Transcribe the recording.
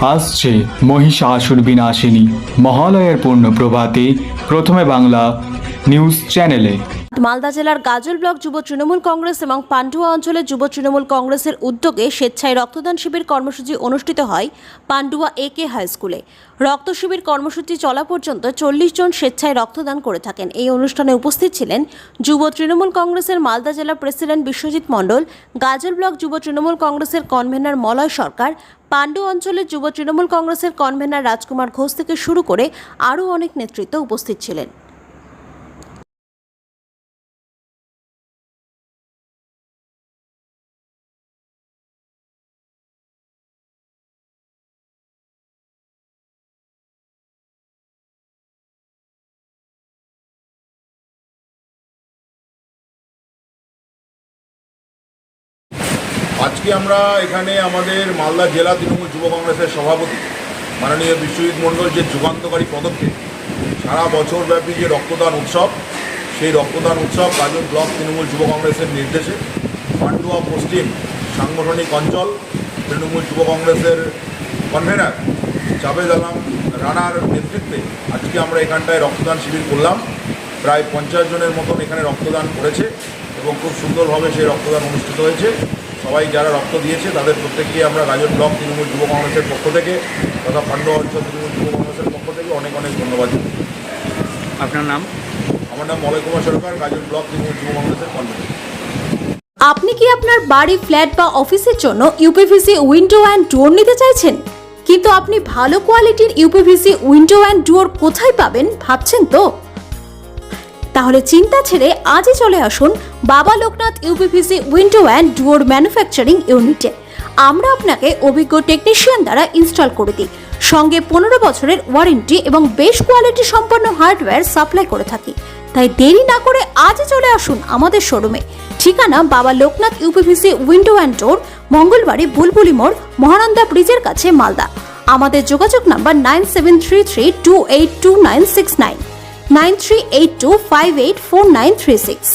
আসছে মহিষাসুর বিনাশিনী। মহালয়ের পূর্ণ প্রভাতে প্রথমে বাংলা নিউজ চ্যানেলে। মালদা জেলার গাজল ব্লক যুব তৃণমূল কংগ্রেস এবং পান্ডুয়া অঞ্চলের যুব তৃণমূল কংগ্রেসের উদ্যোগে স্বেচ্ছায় রক্তদান শিবির কর্মসূচি অনুষ্ঠিত হয় পান্ডুয়া এ কে হাই স্কুলে। রক্ত শিবির কর্মসূচি চলা পর্যন্ত চল্লিশ জন স্বেচ্ছায় রক্তদান করে থাকেন। এই অনুষ্ঠানে উপস্থিত ছিলেন যুব তৃণমূল কংগ্রেসের মালদা জেলা প্রেসিডেন্ট বিশ্বজিৎ মণ্ডল, গাজল ব্লক যুব তৃণমূল কংগ্রেসের কনভেনর মলয় সরকার পাণ্ডু অঞ্চলের যুব তৃণমূল কংগ্রেসের কনভেনর রাজকুমার ঘোষ থেকে শুরু করে আরও অনেক নেতৃত্ব উপস্থিত ছিলেন। আজকে আমরা এখানে আমাদের মালদা জেলা তৃণমূল যুব কংগ্রেসের সভাপতি মাননীয় বিশ্বজিৎ মণ্ডল যে যুগান্তকারী পদক্ষেপ, সারা বছরব্যাপী যে রক্তদান উৎসব, সেই রক্তদান উৎসব গাজন ব্লক তৃণমূল যুব কংগ্রেসের নির্দেশে পান্ডুয়া পশ্চিম সাংগঠনিক অঞ্চল তৃণমূল যুব কংগ্রেসের কনভেনার জাভেদ আলম রানার নেতৃত্বে আজকে আমরা এখানটায় রক্তদান শিবির করলাম। প্রায় পঞ্চাশ জনের মতন এখানে রক্তদান করেছে এবং খুব সুন্দরভাবে সেই রক্তদান অনুষ্ঠিত হয়েছে। সবাই যারা রক্ত দিয়েছে তাদের প্রত্যেককে আমরা গাজন ব্লক তৃণমূল যুব কংগ্রেসের পক্ষ থেকে তথা পান্ডব অঞ্চল তৃণমূল যুব কংগ্রেসের পক্ষ থেকে অনেক অনেক ধন্যবাদ আপনার নাম? আমার নাম মলয় কুমার সরকার গাজন ব্লক তৃণমূল যুব কংগ্রেসের কনভেনর আপনি কি আপনার বাড়ি ফ্ল্যাট বা অফিসের জন্য ইউপিভিসি উইন্ডো অ্যান্ড ডোর নিতে চাইছেন? কিন্তু আপনি ভালো কোয়ালিটির ইউপিভিসি উইন্ডো অ্যান্ড ডোর কোথায় পাবেন ভাবছেন তো? তাহলে চিন্তা ছেড়ে আজই চলে আসুন Baba Loknath UPVC window and door manufacturing ইউনিটে। আমরা আপনাকে অভিজ্ঞ টেকনিশিয়ান দ্বারা ইনস্টল করে দিই। সঙ্গে পনেরো বছরের ওয়ারেন্টি এবং বেশ কোয়ালিটি সম্পন্ন হার্ডওয়্যার সাপ্লাই করে থাকি। তাই দেরি না করে আজই চলে আসুন আমাদের শোরুমে। ঠিকানা Baba Loknath UPVC window and door, Mangalbari, Bulbuli মোড়, মহানন্দা ব্রিজের কাছে, মালদা। আমাদের যোগাযোগ number nine seven three three two eight two nine six nine. Nine three eight two five eight four nine three six